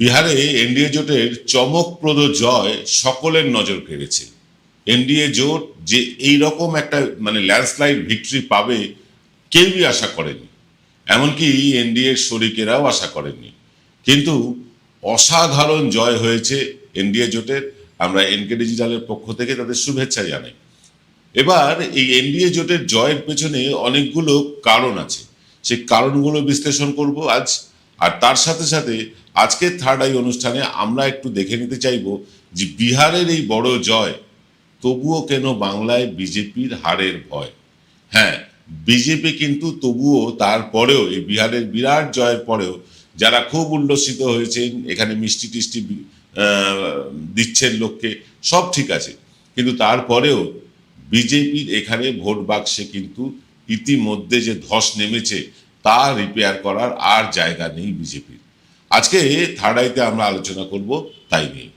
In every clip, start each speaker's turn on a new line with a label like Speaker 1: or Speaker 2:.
Speaker 1: বিহারে এনডিএ জোটের চমকপ্রদ জয় সকলের নজর কেড়েছে। এনডিএ জোট যে এই রকম একটা মানে ল্যান্ডস্লাইড ভিক্টরি পাবে, কেউই আশা করেনি। এমনকি এনডিএর শরিকেরাও আশা করেননি কিন্তু অসাধারণ জয় হয়েছে এনডিএ জোটের। আমরা এনকে ডিজিটালের পক্ষ থেকে তাদের শুভেচ্ছা জানাই। এবার এই এনডিএ জোটের জয়ের পেছনে অনেকগুলো কারণ আছে। সেই কারণগুলো বিশ্লেষণ করব আজ। আর তার সাথে সাথে আজকের থার্ড আই অনুষ্ঠানে আমরা একটু দেখে নিতে চাইব যে বিহারের এই বড় জয় তবুও কেন বাংলায় বিজেপির হারের ভয়? হ্যাঁ বিজেপি কিন্তু তবুও তারপরেও, এই বিহারের বিরাট জয়ের পরেও যারা খুব উল্লসিত হয়েছেন, এখানে মিষ্টি টিষ্টি দিচ্ছেন লোককে, সব ঠিক আছে। কিন্তু তারপরেও বিজেপির এখানে ভোট বাক্সে কিন্তু ইতিমধ্যে যে ধস নেমেছে, তা রিপেয়ার করার আর জায়গা নেই বিজেপির। আজকে থার্ড আইতে আমরা আলোচনা করব তাই নিয়ে।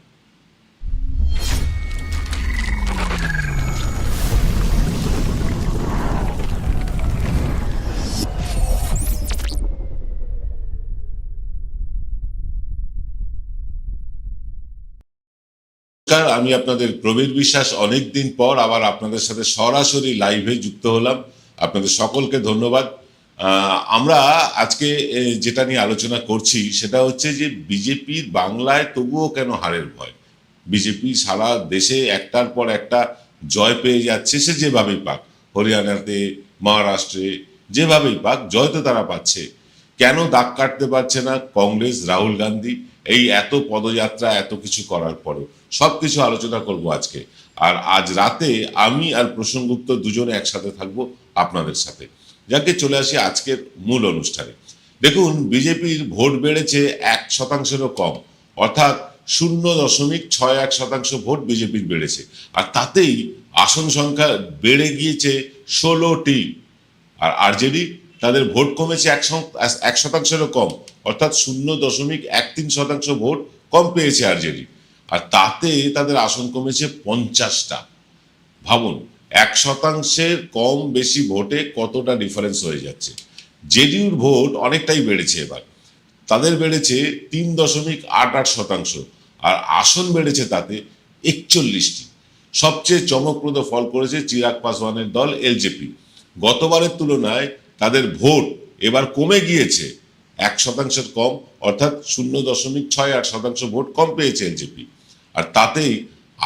Speaker 1: আমি আপনাদের প্রবীর বিশ্বাস। অনেক দিন পর আবার আপনাদের সাথে সরাসরি লাইভে যুক্ত হলাম। আপনাদের সকলকে ধন্যবাদ। আমরা আজকে যেটা নিয়ে আলোচনা করছি সেটা হচ্ছে যে বিজেপির বাংলায় তবুও কেন হারের ভয়? বিজেপি সারা দেশে একটার পর একটা জয় পেয়ে যাচ্ছে, সে যেভাবেই পাক। হরিয়ানাতে, মহারাষ্ট্রে, যেভাবেই পাক, জয় তো তারা পাচ্ছে। কেন দাগ কাটতে পারছে না কংগ্রেস, রাহুল গান্ধী? এই এত পদযাত্রা, এত কিছু করার পরেও। সব কিছু আলোচনা করব আজকে। আর আজ রাতে আমি আর প্রসঙ্গুপ্ত দুজনে একসাথে থাকব আপনাদের সাথে। যাকে চলে আসি আজকের মূল অনুষ্ঠানে। দেখুন, বিজেপির ভোট বেড়েছে এক শতাংশেরও কম। অর্থাৎ শূন্য দশমিক ছয় এক শতাংশ ভোট বিজেপির বেড়েছে। আর তাতেই আসন সংখ্যা বেড়ে গিয়েছে ষোলোটি। আর আরজেডি তাদের ভোট কমেছে এক শত- এক শতাংশেরও কম। অর্থাৎ শূন্য দশমিক এক তিন শতাংশ ভোট কম পেয়েছে আরজেডি। আর তাতে তাদের আসন কমেছে পঞ্চাশটা। ভাবুন এক শতাংশের কম বেশি ভোটে কতটা ডিফারেন্স হয়ে যাচ্ছে? জেডিউর ভোট অনেকটাই বেড়েছে এবার। তাদের বেড়েছে তিন দশমিক আট আট শতাংশ আর আসন বেড়েছে তাতে একচল্লিশটি। সবচেয়ে চমকপ্রদ ফল করেছে চিরাগ পাসওয়ানের দল এলজেপি। গতবারের তুলনায় তাদের ভোট এবার কমে গিয়েছে। এক শতাংশের কম, অর্থাৎ শূন্য দশমিক ছয় আট শতাংশ ভোট কম পেয়েছে এলজেপি। আর তাতেই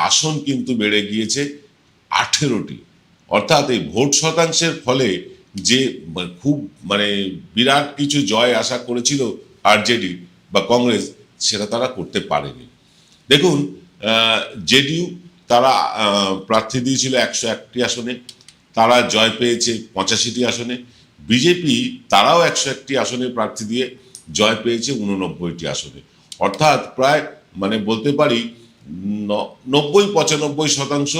Speaker 1: আসন কিন্তু বেড়ে গিয়েছে আঠেরোটি। অর্থাৎ এই ভোট শতাংশের ফলে যে খুব মানে বিরাট কিছু জয় আশা করেছিল আরজেডি বা কংগ্রেস, সেটা তারা করতে পারেনি। দেখুন জেডিইউ তারা প্রার্থী দিয়েছিল একশো একটি আসনে, তারা জয় পেয়েছে পঁচাশিটি আসনে, বিজেপি তারাও একশো একটি আসনে প্রার্থী দিয়ে জয় পেয়েছে উননব্বইটি আসনে। অর্থাৎ প্রায় মানে বলতে পারি নব্বই পঁচানব্বই শতাংশ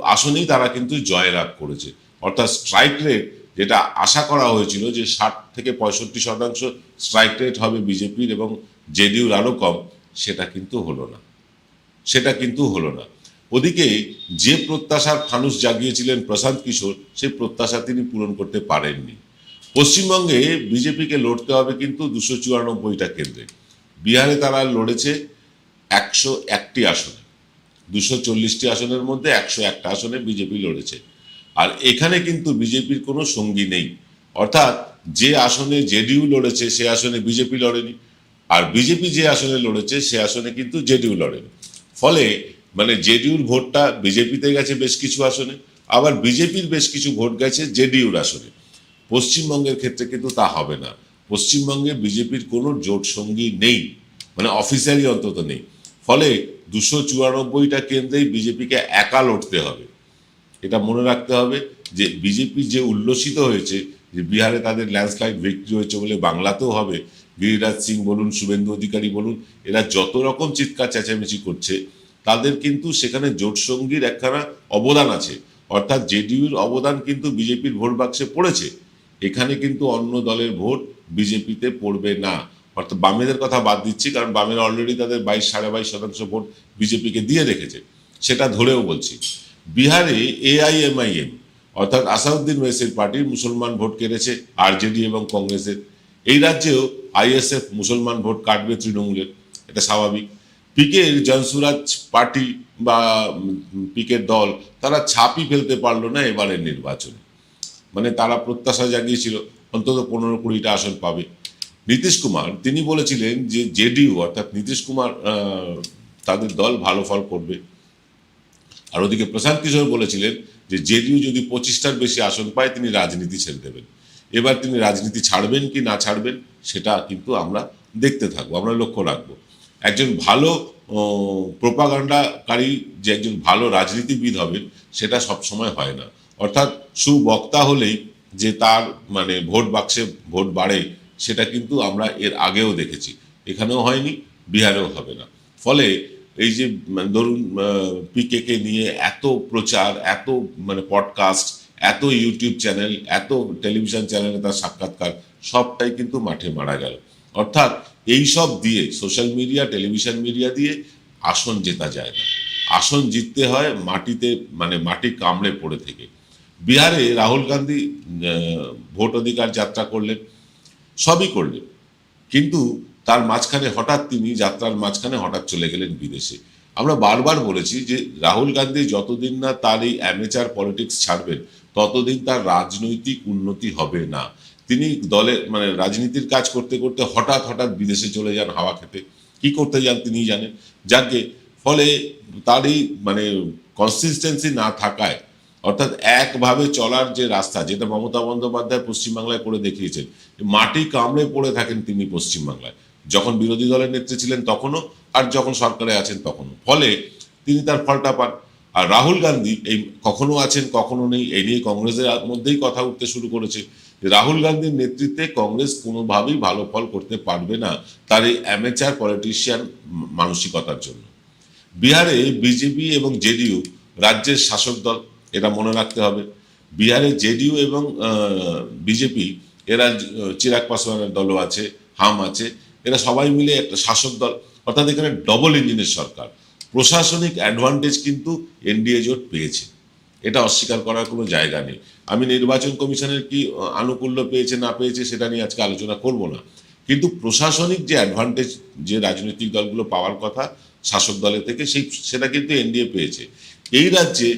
Speaker 1: আসনেই তারা কিন্তু জয়লাভ করেছে। অর্থাৎ স্ট্রাইক রেট যেটা আশা করা হয়েছিল যে ষাট থেকে পঁয়ষট্টি শতাংশ স্ট্রাইক রেট হবে বিজেপির এবং জেডিউর আরও কম, সেটা কিন্তু হলো না। সেটা কিন্তু হলো না। ওদিকে যে প্রত্যাশার ফানুস জাগিয়েছিলেন প্রশান্ত কিশোর, সেই প্রত্যাশা তিনি পূরণ করতে পারেননি। পশ্চিমবঙ্গে বিজেপিকে লড়তে হবে কিন্তু দুশো চুরানব্বইটা কেন্দ্রে। বিহারে তারা লড়েছে একশো একটি আসনে। দুশো চল্লিশটি আসনের মধ্যে একশো একটা আসনে বিজেপি লড়েছে। আর এখানে কিন্তু বিজেপির কোনো সঙ্গী নেই। অর্থাৎ যে আসনে জেডিইউ লড়েছে, সে আসনে বিজেপি লড়েনি। আর বিজেপি যে আসনে লড়েছে, সে আসনে কিন্তু জেডিইউ লড়েনি। ফলে মানে জেডিইউর ভোটটা বিজেপিতে গেছে বেশ কিছু আসনে, আবার বিজেপির বেশ কিছু ভোট গেছে জেডিউর আসনে। পশ্চিমবঙ্গের ক্ষেত্রে কিন্তু তা হবে না। পশ্চিমবঙ্গে বিজেপির কোনো জোট সঙ্গী নেই। মানে অফিসিয়ালি অন্তত নেই। ফলে দুশো চুরানব্বইটা কেন্দ্রেই বিজেপিকে একা লড়তে হবে। এটা মনে রাখতে হবে যে বিজেপি যে উল্লসিত হয়েছে, যে বিহারে তাদের ল্যান্ডস্লাইড ভিক্টরি হয়েছে বলে বাংলাতেও হবে, গিরিরাজ সিং বলুন, শুভেন্দু অধিকারী বলুন, এরা যত রকম চিৎকার চেঁচামেচি করছে, তাদের কিন্তু সেখানে জোটসঙ্গীর একখানা অবদান আছে। অর্থাৎ জেডিইউর অবদান কিন্তু বিজেপির ভোট বাক্সে পড়েছে। এখানে কিন্তু অন্য দলের ভোট বিজেপিতে পড়বে না। অর্থাৎ বামেদের কথা বাদ দিচ্ছি, কারণ বামেরা অলরেডি তাদের বাইশ, সাড়ে বাইশ শতাংশ ভোট বিজেপিকে দিয়ে রেখেছে। সেটা ধরেও বলছি। বিহারে এআইএমআইএম অর্থাৎ আসাউদ্দিন ওয়েসির পার্টির মুসলমান ভোট কেড়েছে আরজেডি এবং কংগ্রেসের। এই রাজ্যেও আইএসএফ মুসলমান ভোট কাটবে তৃণমূলের, এটা স্বাভাবিক। পিকের জনসুরাজ পার্টি বা পিকের দল, তারা ছাপই ফেলতে পারল না এবারের নির্বাচনে। মানে তারা প্রত্যাশা জাগিয়েছিল, অন্তত পনেরো কুড়িটা আসন পাবে। নীতিশ কুমার, তিনি বলেছিলেন যে জেডিইউ অর্থাৎ নীতিশ কুমার তাদের দল ভালো ফল করবে। আর ওদিকে প্রশান্ত কিশোর বলেছিলেন যে জেডিইউ যদি পঁচিশটার বেশি আসন পায়, তিনি রাজনীতি ছেড়ে দেবেন। এবার তিনি রাজনীতি ছাড়বেন কি না ছাড়বেন, সেটা কিন্তু আমরা দেখতে থাকব, আমরা লক্ষ্য রাখব। একজন ভালো প্রোপাগান্ডাকারী যে একজন ভালো রাজনীতিবিদ হবেন, সেটা সব সময় হয় না। অর্থাৎ সুবক্তা হলেই যে তার মানে ভোট বাক্সে ভোট বাড়ে সেটা কিন্তু আমরা এর আগেও দেখেছি। এখানেও হয়নি, বিহারেও হবে না। ফলে এই যে মানে ধরুন পিকেকে নিয়ে এত প্রচার, এত মানে পডকাস্ট এত ইউটিউব চ্যানেল এত টেলিভিশন চ্যানেলে তার সাক্ষাৎকার, সবটাই কিন্তু মাঠে মারা গেল। অর্থাৎ এই সব দিয়ে সোশ্যাল মিডিয়া টেলিভিশন মিডিয়া দিয়ে আসন জেতা যায় না। আসন জিততে হয় মাটিতে মানে মাটি কামড়ে পড়ে থেকে। বিহারে রাহুল গান্ধী ভোট অধিকার যাত্রা করলেন। সবই করলেন। কিন্তু তার মাঝখানে হঠাৎ তিনি যাত্রার মাঝখানে হঠাৎ চলে গেলেন বিদেশে। আমরা বারবার বলেছি যে রাহুল গান্ধী যতদিন না তার এই অ্যামেচার পলিটিক্স ছাড়বেন, ততদিন তার রাজনৈতিক উন্নতি হবে না। তিনি দলে মানে রাজনীতির কাজ করতে করতে হঠাৎ হঠাৎ বিদেশে চলে যান হাওয়া খেতে। কি করতে যান তিনি জানেন। যাকে ফলে তার এই মানে কনসিস্টেন্সি না থাকায় অর্থাৎ একভাবে চলার যে রাস্তা, যেটা মমতা বন্দ্যোপাধ্যায় পশ্চিমবাংলায় করে দেখিয়েছেন মাটি কামড়ে পড়ে থাকেন তিনি পশ্চিমবাংলায়। যখন বিরোধী দলের নেত্রী ছিলেন তখনও, আর যখন সরকারে আছেন তখনও। ফলে তিনি তার ফলটা পান। আর রাহুল গান্ধী এই কখনো আছেন, কখনো নেই, এই নিয়ে কংগ্রেসের মধ্যেই কথা উঠতে শুরু করেছে। রাহুল গান্ধীর নেতৃত্বে কংগ্রেস কোনোভাবেই ভালো ফল করতে পারবে না তার এই অ্যামেচার পলিটিশিয়ান মানসিকতার জন্য। বিহারে বিজেপি এবং জেডিইউ রাজ্যের শাসক দল এটা মনে রাখতে হবে। বিহারে জেডিইউ এবং বিজেপি, এরা চিরাগ পাসওয়ানের দলও আছে, হাম আছে, এরা সবাই মিলে একটা শাসক দল। অর্থাৎ এখানে ডবল ইঞ্জিনের সরকার। প্রশাসনিক অ্যাডভান্টেজ কিন্তু এনডিএ জোট পেয়েছে। এটা অস্বীকার করার কোনো জায়গা নেই। আমি নির্বাচন কমিশনের কি আনুকূল্য পেয়েছে, না পেয়েছে, সেটা নিয়ে আজকে আলোচনা করব না। কিন্তু প্রশাসনিক যে অ্যাডভান্টেজ যে রাজনৈতিক দলগুলো পাওয়ার কথা, শাসক দলের থেকে, সেই, সেটা কিন্তু এনডিএ পেয়েছে। এই রাজ্যে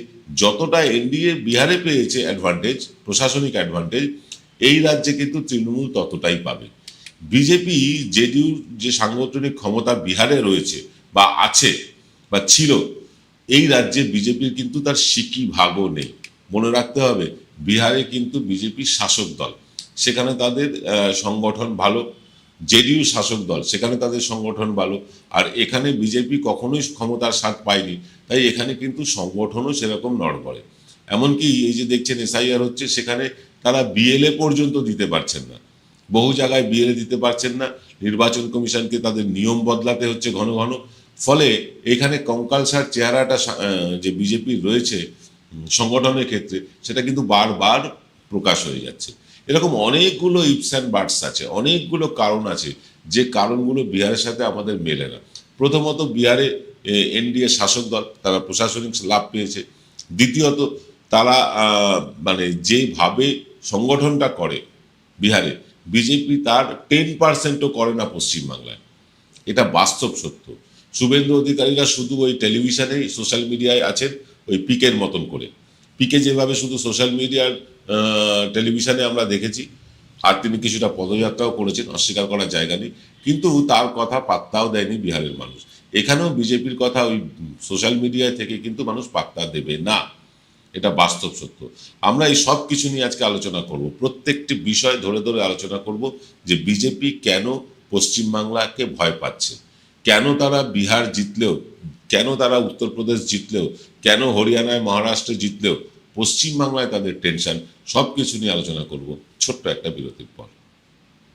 Speaker 1: যতটা এনডিএ বিহারে পেয়েছে অ্যাডভান্টেজ প্রশাসনিক অ্যাডভান্টেজ এই রাজ্যে কিন্তু তৃণমূল ততটাই পাবে। বিজেপি জেডিইউর যে সাংগঠনিক ক্ষমতা বিহারে রয়েছে বা আছে বা ছিল, এই রাজ্যে বিজেপির কিন্তু তার সিকি ভাগও নেই। মনে রাখতে হবে, বিহারে কিন্তু বিজেপি শাসক দল। সেখানে তাদের সংগঠন ভালো জেডিইউ শাসক দল, সেখানে তাদের সংগঠন ভালো। আর এখানে বিজেপি কখনোই ক্ষমতার স্বাদ পায়নি, তাই এখানে কিন্তু সংগঠনও সেরকম নড়বড়ে। এমনকি এই যে দেখছেন এসআইআর হচ্ছে, সেখানে তারা বিএলএ পর্যন্ত দিতে পারছেন না। বহু জায়গায় বিএলএ দিতে পারছেন না, নির্বাচন কমিশনকে তাদের নিয়ম বদলাতে হচ্ছে ঘন ঘন। ফলে এখানে কঙ্কালসার চেহারাটা যে বিজেপি রয়েছে সংগঠনের ক্ষেত্রে, সেটা কিন্তু বারবার প্রকাশ হয়ে যাচ্ছে। এরকম অনেকগুলো ইপস অ্যান্ড বার্ডস আছে, অনেকগুলো কারণ আছে, যে কারণগুলো বিহারের সাথে আমাদের মেলে না। প্রথমত বিহারে এনডিএ শাসক দল, তারা প্রশাসনিক লাভ পেয়েছে। দ্বিতীয়ত, তারা মানে যেভাবে সংগঠনটা করে বিহারে, বিজেপি তার টেন পার্সেন্টও করে না পশ্চিমবাংলায়। এটা বাস্তব সত্য। শুভেন্দু অধিকারীরা শুধু ওই টেলিভিশনে সোশ্যাল মিডিয়ায় আছেন, ওই পিকের মতন করে। পিকে যেভাবে শুধু সোশ্যাল মিডিয়ার টেলিভিশনে আমরা দেখেছি, আর তিনি কিছুটা পদযাত্রাও করেছেন, অস্বীকার করার জায়গা নেই। কিন্তু তার কথা পাত্তাও দেয়নি বিহারের মানুষ। এখানেও বিজেপির কথা ওই সোশ্যাল মিডিয়ায় থেকে কিন্তু মানুষ পাত্তা দেবে না। এটা বাস্তব সত্য। আমরা এই সব কিছু নিয়ে আজকে আলোচনা করব। প্রত্যেকটি বিষয় ধরে ধরে আলোচনা করব যে বিজেপি কেন পশ্চিমবাংলাকে ভয় পাচ্ছে। কেন তারা বিহার জিতলেও কেন তারা উত্তরপ্রদেশ জিতলেও কেন হরিয়ানায় মহারাষ্ট্রে জিতলেও পশ্চিমবাংলায় তাদের টেনশন সব কিছু নিয়ে আলোচনা করব ছোট্ট একটা বিরতির পর।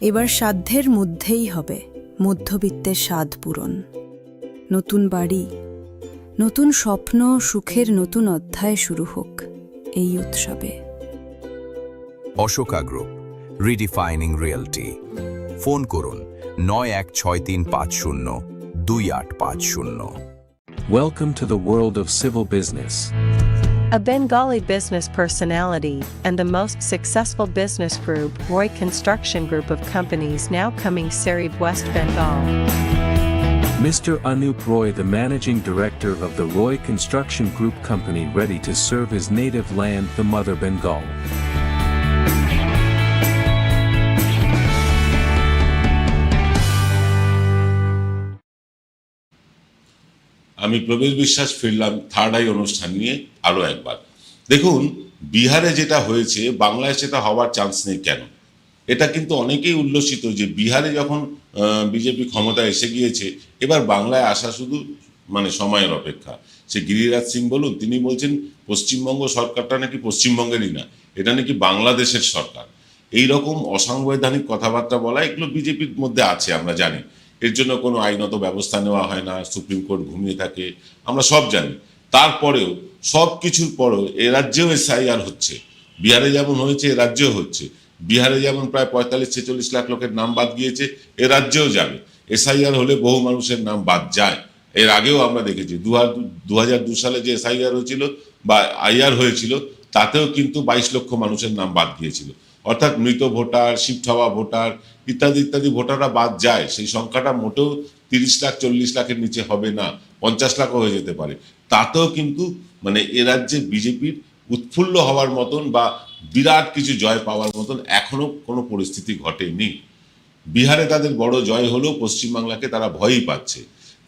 Speaker 2: এবার সাধ্যের মধ্যেই হবে মধ্যবিত্তের স্বাদ পূরণ। নতুন বাড়ি নতুন স্বপ্ন সুখের নতুন অধ্যায় শুরু হোক এই উৎসবে।
Speaker 3: Ashoka group redefining realty phone করুন নয় এক ছয় তিন পাঁচ শূন্য দুই আট পাঁচ শূন্য।
Speaker 4: Welcome to the world of civil business.
Speaker 5: A Bengali business personality and the most successful business group, Roy Construction Group of companies now coming Sarib West Bengal.
Speaker 4: Mr. Anup Roy, the managing director of the Roy Construction Group company, ready to serve his native land, the Mother Bengal.
Speaker 1: আমি প্রবেশ বিশ্বাস ফিরলাম third eye অনুষ্ঠান নিয়ে আরও একবার। দেখুন, বিহারে যেটা হয়েছে, বাংলায় সেটা হওয়ার চান্স নেই কেন? এটা কিন্তু অনেকেই উল্লসিত যে বিহারে যখন বিজেপি ক্ষমতা এসে গিয়েছে, এবার বাংলায় আসা শুধু মানে সময়ের অপেক্ষা। সে গিরিরাজ সিং বলুন, তিনি বলছেন, পশ্চিমবঙ্গ সরকারটা নাকি পশ্চিমবঙ্গেরই না, এটা নাকি বাংলাদেশের সরকার। এই রকম অসাংবিধানিক কথাবার্তা বলা এগুলো বিজেপির মধ্যে আছে, আমরা জানি। এর জন্য কোনো আইনত ব্যবস্থা নেওয়া হয় না, সুপ্রিম কোর্ট ঘুমিয়ে থাকে, আমরা সব জানি। তারপরেও সব কিছুর পরেও এ রাজ্যেও এসআইআর হচ্ছে। বিহারে যেমন হয়েছে, এ রাজ্যেও হচ্ছে। বিহারে যেমন প্রায় পঁয়তাল্লিশ ছেচল্লিশ লাখ লোকের নাম বাদ গিয়েছে, এ রাজ্যেও যাবে। এসআইআর হলে বহু মানুষের নাম বাদ যায়। এর আগেও আমরা দেখেছি দু হাজার দু সালে যে এসআইআর হয়েছিল বা আইআর হয়েছিল, তাতেও কিন্তু বাইশ লক্ষ মানুষের নাম বাদ গিয়েছিল। অর্থাৎ মৃত ভোটার শিফট হওয়া ভোটার ইত্যাদি ইত্যাদি ভোটাররা বাদ যায়। সেই সংখ্যাটা মোটেও তিরিশ লাখ, চল্লিশ লাখের নিচে হবে না, পঞ্চাশ লাখও হয়ে যেতে পারে। তাতেও কিন্তু মানে এ রাজ্যে বিজেপির উৎফুল্ল হওয়ার মতন বা বিরাট কিছু জয় পাওয়ার মতন এখনও কোনো পরিস্থিতি ঘটেনি। বিহারে তাদের বড় জয় হলেও পশ্চিমবাংলাকে তারা ভয়ই পাচ্ছে।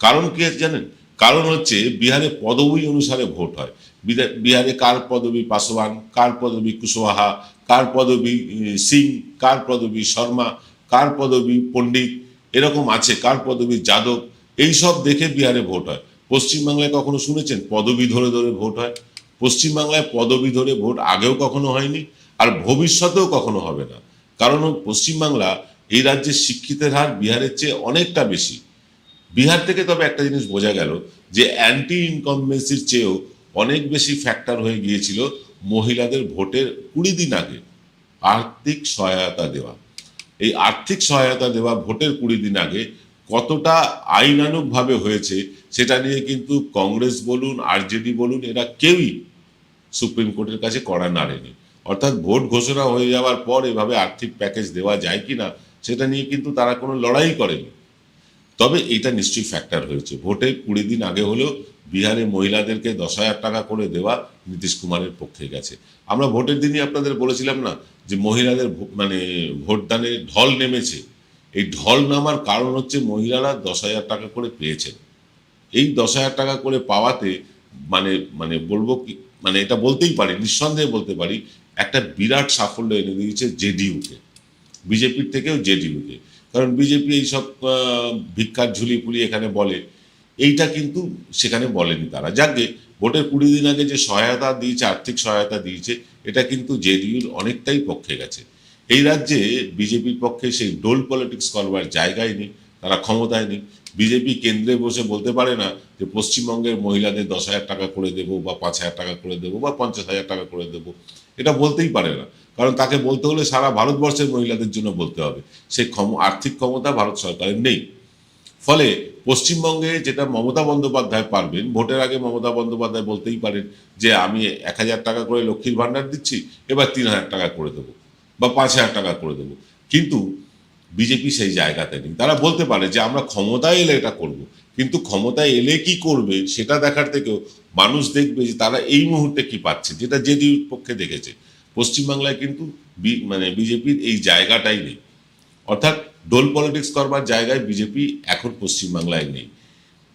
Speaker 1: কারণ কি জানেন? কারণ হচ্ছে বিহারে পদবী অনুসারে ভোট হয়। বিহারে কার পদবী পাসওয়ান কার পদবী কুশওয়াহা কার পদবী সিং, কার পদবী শর্মা, কার পদবী পণ্ডিত, এরকম আছে, কার পদবী যাদব, এই সব দেখে বিহারে ভোট হয়। পশ্চিমবাংলায় কখনো শুনেছেন, পদবী ধরে ধরে ভোট হয়? পশ্চিমবাংলায় পদবী ধরে ভোট আগেও কখনো হয়নি, আর ভবিষ্যতেও কখনো হবে না। কারণ পশ্চিমবাংলা এই রাজ্যের শিক্ষিতের হার বিহারের চেয়ে অনেকটা বেশি। বিহার থেকে তবে একটা জিনিস বোঝা গেল, যে অ্যান্টি ইনকমবেন্সির চেয়েও অনেক বেশি ফ্যাক্টর হয়ে গিয়েছিল মহিলাদের ভোটের কুড়ি দিন আগে। আর্থিক সহায়তা দেওয়া। এই আর্থিক সহায়তা দেওয়া ভোটের কুড়ি দিন আগে কতটা আইনানুগভাবে হয়েছে সেটা নিয়ে কিন্তু কংগ্রেস বলুন, আরজেডি বলুন, এরা কেউই সুপ্রিম কোর্টের কাছে কড়া নাড়েনি অর্থাৎ ভোট ঘোষণা হয়ে যাওয়ার পর এভাবে আর্থিক প্যাকেজ দেওয়া যায় কিনা সেটা নিয়ে কিন্তু তারা কোনো লড়াই করেনি। তবে এটা নিশ্চয়ই ফ্যাক্টর হয়েছে। ভোটের কুড়ি দিন আগে হলেও বিহারে মহিলাদেরকে দশ হাজার টাকা করে দেওয়া নীতিশ কুমারের পক্ষে গেছে। আমরা ভোটের দিনই আপনাদের বলেছিলাম না যে মহিলাদের মানে ভোটদানে ঢল নেমেছে। এই ঢল নামার কারণ হচ্ছে মহিলারা দশ হাজার টাকা করে পেয়েছেন। এই দশ হাজার টাকা করে পাওয়াতে মানে মানে বলব কি মানে এটা বলতেই পারি, নিঃসন্দেহে বলতে পারি, একটা বিরাট সাফল্য এনে দিয়েছে জেডিইউকে। বিজেপির থেকেও জেডিইউকে। কারণ বিজেপি এইসব ভিক্ষার ঝুলি ফুলি এখানে বলে এইটা কিন্তু সেখানে বলেনি তারা। যাকে ভোটের কুড়ি দিন আগে যে সহায়তা দিয়েছে, আর্থিক সহায়তা দিয়েছে, এটা কিন্তু জেডিইউর অনেকটাই পক্ষে গেছে। এই রাজ্যে বিজেপির পক্ষে সেই ডোল পলিটিক্স করবার জায়গায় নেই, তারা ক্ষমতায় নেই। বিজেপি কেন্দ্রে বসে বলতে পারে না যে পশ্চিমবঙ্গের মহিলাদের দশ হাজার টাকা করে দেবো বা পাঁচ হাজার টাকা করে দেবো বা পঞ্চাশ হাজার টাকা করে দেবো। এটা বলতেই পারে না। কারণ তাকে বলতে হলে সারা ভারতবর্ষের মহিলাদের জন্য বলতে হবে। সেই ক্ষম, আর্থিক ক্ষমতা ভারত সরকারের নেই। ফলে পশ্চিমবঙ্গে যেটা মমতা বন্দ্যোপাধ্যায় পারবেন, ভোটের আগে মমতা বন্দ্যোপাধ্যায় বলতেই পারেন যে আমি এক হাজার টাকা করে লক্ষ্মীর ভাণ্ডার দিচ্ছি, এবার তিন হাজার টাকা করে দেবো বা পাঁচ হাজার টাকা করে দেবো। কিন্তু বিজেপি সেই জায়গাতে নেই। তারা বলতে পারে যে আমরা ক্ষমতায় এলে এটা করব, কিন্তু ক্ষমতায় এলে কি করবে সেটা দেখার থেকেও মানুষ দেখবে যে তারা এই মুহূর্তে কি পাচ্ছে, যেটা জেডিউর পক্ষে দেখেছে। পশ্চিমবাংলায় কিন্তু মানে বিজেপির এই জায়গাটাই নেই। অর্থাৎ ডোল পলিটিক্স করবার জায়গায় বিজেপি এখন পশ্চিমবাংলায় নেই।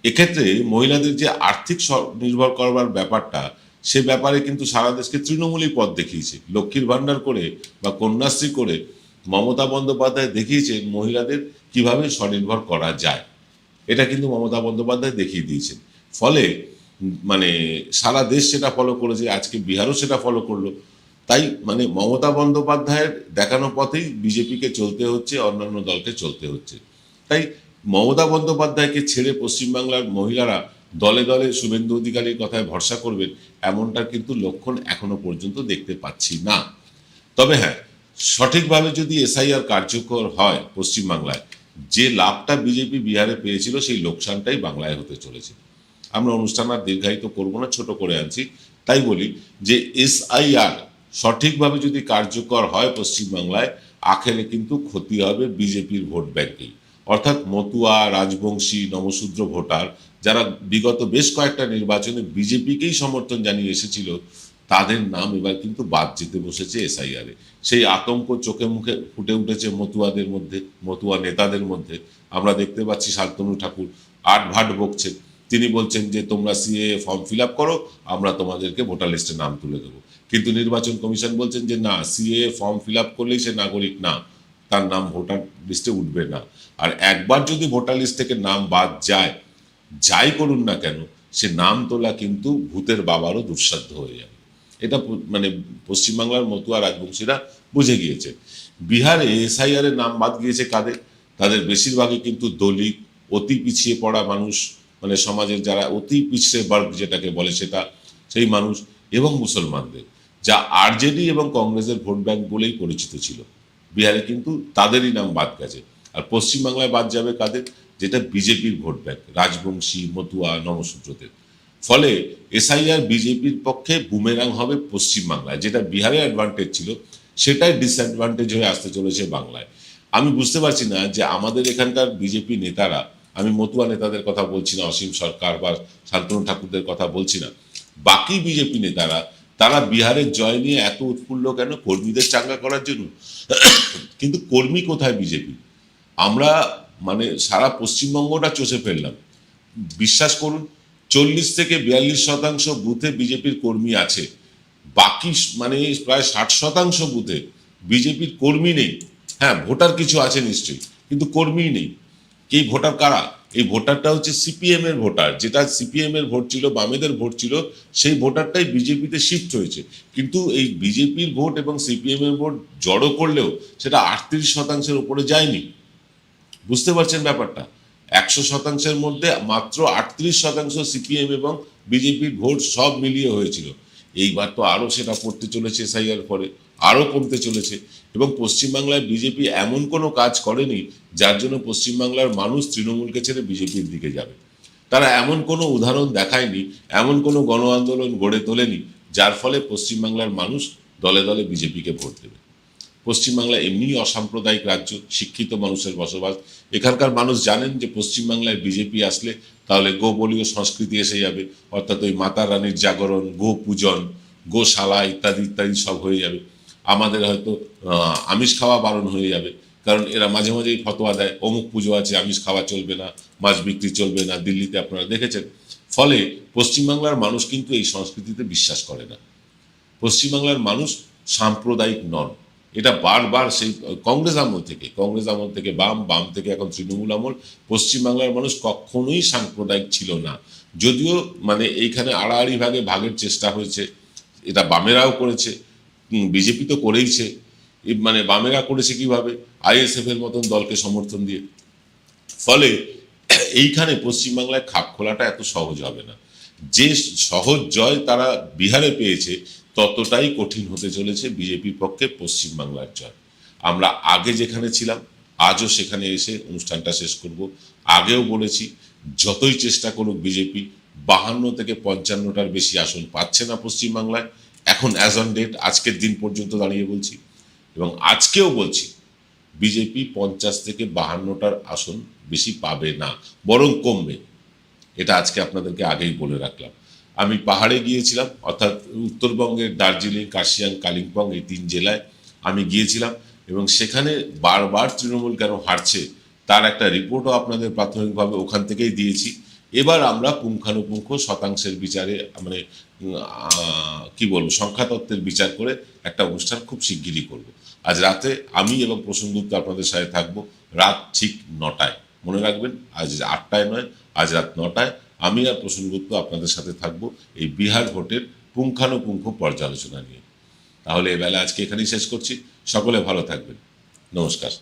Speaker 1: এক্ষেত্রে মহিলাদের যে আর্থিক নির্ভর করবার ব্যাপারটা, সে ব্যাপারে কিন্তু সারা দেশকে তৃণমূলই পথ দেখিয়েছে। লক্ষ্মীর ভাণ্ডার করে বা কন্যাশ্রী করে মমতা বন্দ্যোপাধ্যায় দেখিয়েছেন মহিলাদের কীভাবে স্বনির্ভর করা যায়। এটা কিন্তু মমতা বন্দ্যোপাধ্যায় দেখিয়ে দিয়েছেন। ফলে মানে সারা দেশ সেটা ফলো করেছে, আজকে বিহারও সেটা ফলো করল। তাই মানে মমতা বন্দ্যোপাধ্যায়ের দেখানো পথেই বিজেপিকে চলতে হচ্ছে, অন্যান্য দলকে চলতে হচ্ছে। তাই মমতা বন্দ্যোপাধ্যায়কে ছেড়ে পশ্চিমবাংলার মহিলারা দলে দলে শুভেন্দু অধিকারীর কথায় ভরসা করবেন, এমনটা কিন্তু লক্ষণ এখনও পর্যন্ত দেখতে পাচ্ছি না। তবে হ্যাঁ সঠিকভাবে যদি এসআইআর কার্যকর হয় পশ্চিমবাংলায়, যে লাভটা বিজেপি বিহারে পেয়েছিল সেই লোকসানটাই বাংলায় হতে চলেছে। আমরা অনুষ্ঠান আর দীর্ঘায়িত করব না, ছোট করে আনছি। তাই বলি যে এসআইআর সঠিকভাবে যদি কার্যকর হয় পশ্চিমবাংলায়, আখেরে কিন্তু ক্ষতি হবে বিজেপির ভোট ব্যাংকেই। অর্থাৎ মতুয়া, রাজবংশী নমশূদ্র ভোটার যারা বিগত বেশ কয়েকটা নির্বাচনে বিজেপিকেই সমর্থন জানিয়ে এসেছিল, তাদের নাম এবার কিন্তু বাদ যেতে বসেছে এসআইআরে। সেই আতঙ্ক চোখে মুখে ফুটে উঠেছে মতুয়াদের মধ্যে, মতুয়া নেতাদের মধ্যে। আমরা দেখতে পাচ্ছি শান্তনু ঠাকুর আট ভাট বকছেন তিনি বলছেন যে, তোমরা সিএ ফর্ম ফিল আপ করো, আমরা তোমাদেরকে ভোটার লিস্টে নাম তুলে দেবো। কিন্তু নির্বাচন কমিশন বলছেন যে না সিএ ফর্ম ফিল আপ করলেই সে নাগরিক না, তার নাম ভোটার লিস্টে উঠবে না। আর একবার যদি ভোটার লিস্ট থেকে নাম বাদ যায়, যাই করুন না কেন, সে নাম তোলা কিন্তু ভূতের বাবারও দুঃসাধ্য হয়ে যাবে। এটা মানে পশ্চিমবাংলার মতুয়া রাজবংশীরা বুঝে গিয়েছে। বিহারে এসআইআর নাম বাদ গিয়েছে কাদের? তাদের বেশিরভাগই কিন্তু দলিত, অতি পিছিয়ে পড়া মানুষ মানে সমাজের যারা অতি পিছিয়ে বর্গ যেটাকে বলে সেটা, সেই মানুষ এবং মুসলমানদের। যা আরজেডি এবং কংগ্রেসের ভোট ব্যাংক বলেই পরিচিত ছিল। বিহারে কিন্তু তাদেরই নাম বাদ গেছে। আর পশ্চিমবাংলায় বাদ যাবে কাদের? যেটা বিজেপির ভোট ব্যাংক, রাজবংশী, মতুয়া নমশূদ্রদের ফলে এসআইআর বিজেপির পক্ষে বুমেরাং হবে পশ্চিমবাংলায়, যেটা বিহারে অ্যাডভান্টেজ ছিল, সেটাই ডিসঅ্যাডভান্টেজ হয়ে আসতে চলেছে বাংলায়। আমি বুঝতে পারছি না যে আমাদের এখানকার বিজেপি নেতারা, আমি মতুয়া নেতাদের কথা বলছি না, অসীম সরকার বা শান্তনু ঠাকুরদের কথা বলছি না, বাকি বিজেপি নেতারা তারা বিহারের জয় নিয়ে এত উৎফুল্ল কেন? কর্মীদের চাঙ্গা করার জন্য। কিন্তু কর্মী কোথায় বিজেপি? আমরা মানে সারা পশ্চিমবঙ্গটা চষে ফেললাম। বিশ্বাস করুন, চল্লিশ থেকে বিয়াল্লিশ শতাংশ বুথে বিজেপির কর্মী আছে। বাকি মানে প্রায় ষাট শতাংশ বুথে বিজেপির কর্মী নেই। হ্যাঁ ভোটার কিছু আছে নিশ্চয়ই, কিন্তু কর্মী নেই। এই ভোটার কারা? এই ভোটারটা হচ্ছে সিপিএম এর ভোটার। যেটা সিপিএম এর ভোট ছিল, বামেদের ভোট ছিল, সেই ভোটারটাই বিজেপিতে শিফট হয়েছে। কিন্তু এই বিজেপির ভোট এবং সিপিএম এর ভোট জড়ো করলেও সেটা আটত্রিশ শতাংশের উপরে যায়নি। বুঝতে পারছেন ব্যাপারটা? একশো শতাংশের মধ্যে মাত্র আটত্রিশ শতাংশ সিপিএম এবং বিজেপির ভোট সব মিলিয়ে হয়েছিল। এইবার তো আরও সেটা পড়তে চলেছে এসআইআর পরে। আরও কমতে চলেছে। এবং পশ্চিমবাংলায় বিজেপি এমন কোনো কাজ করেনি, যার জন্য পশ্চিমবাংলার মানুষ তৃণমূলকে ছেড়ে বিজেপির দিকে যাবে। তারা এমন কোনো উদাহরণ দেখায়নি, এমন কোনো গণ আন্দোলন গড়ে তোলেনি, যার ফলে পশ্চিমবাংলার মানুষ দলে দলে বিজেপিকে ভোট দেবে। পশ্চিমবাংলা এমনি অসাম্প্রদায়িক রাজ্য, শিক্ষিত মানুষের বসবাস। এখানকার মানুষ জানেন যে পশ্চিমবাংলায় বিজেপি আসলে তাহলে গোবলীয় সংস্কৃতি এসে যাবে, অর্থাৎ ওই মাতা রানীর জাগরণ গো পূজন গোশালা ইত্যাদি ইত্যাদি সব হয়ে যাবে। আমাদের হয়তো আমিষ খাওয়া বারণ হয়ে যাবে। কারণ এরা মাঝে মাঝেই ফতোয়া দেয়, অমুক পুজো আছে, আমিষ খাওয়া চলবে না, মাছ বিক্রি চলবে না, দিল্লিতে আপনারা দেখেছেন। ফলে পশ্চিমবাংলার মানুষ কিন্তু এই সংস্কৃতিতে বিশ্বাস করে না। পশ্চিমবাংলার মানুষ সাম্প্রদায়িক নন। এটা বারবার সেই, কংগ্রেস আমল থেকে, কংগ্রেস আমল থেকে বাম বাম থেকে এখন তৃণমূল আমল, পশ্চিমবাংলার মানুষ কখনোই সাম্প্রদায়িক ছিল না। যদিও মানে এইখানে আড়াআড়ি ভাগে ভাগের চেষ্টা হয়েছে, এটা বামেরাও করেছে বিজেপি তো করেইছে। মানে বামেরা করেছে কীভাবে? আইএসএফ এর মতন দলকে সমর্থন দিয়ে। ফলে এইখানে পশ্চিমবাংলায় খাপ খোলাটা এত সহজ হবে না। যে সহজ জয় তারা বিহারে পেয়েছে, ততটাই কঠিন হতে চলেছে বিজেপির পক্ষে পশ্চিমবাংলার জয়। আমরা আগে যেখানে ছিলাম, আজও সেখানে এসে অনুষ্ঠানটা শেষ করব। আগেও বলেছি, যতই চেষ্টা করুক বিজেপি, বাহান্ন থেকে পঞ্চান্নটার বেশি আসন পাচ্ছে না পশ্চিমবাংলায়। এখন অ্যাজ অন ডেট আজকের দিন পর্যন্ত দাঁড়িয়ে বলছি। এবং আজকেও বলছি বিজেপি পঞ্চাশ থেকে বাহান্নটার আসন বেশি পাবে না, বরং কমবে। এটা আজকে আপনাদেরকে আগেই বলে রাখলাম। আমি পাহাড়ে গিয়েছিলাম, অর্থাৎ উত্তরবঙ্গের দার্জিলিং কাশিয়াং কালিম্পং এই তিন জেলায় আমি গিয়েছিলাম এবং সেখানে বারবার তৃণমূল কেন হারছে, তার একটা রিপোর্টও আপনাদের প্রাথমিকভাবে ওখান থেকেই দিয়েছি। এবার আমরা পুঙ্খানুপুঙ্খ শতাংশের বিচারে মানে কি বলব, সংখ্যাতত্ত্বের বিচার করে একটা অনুষ্ঠান খুব শিগগিরই করব। আজ রাতে আমি এবং প্রসঙ্গুপ্ত আপনাদের সাথে থাকব রাত ঠিক নটায়। মনে রাখবেন, আজ আটটায় নয়, আজ রাত নটায় আমি আর প্রসঙ্গগুপ্ত আপনাদের সাথে থাকব এই বিহার ভোটের পুঙ্খানুপুঙ্খ পর্যালোচনা নিয়ে। তাহলে এবেলা আজকে এখানেই শেষ করছি। সকলে ভালো থাকবেন। নমস্কার।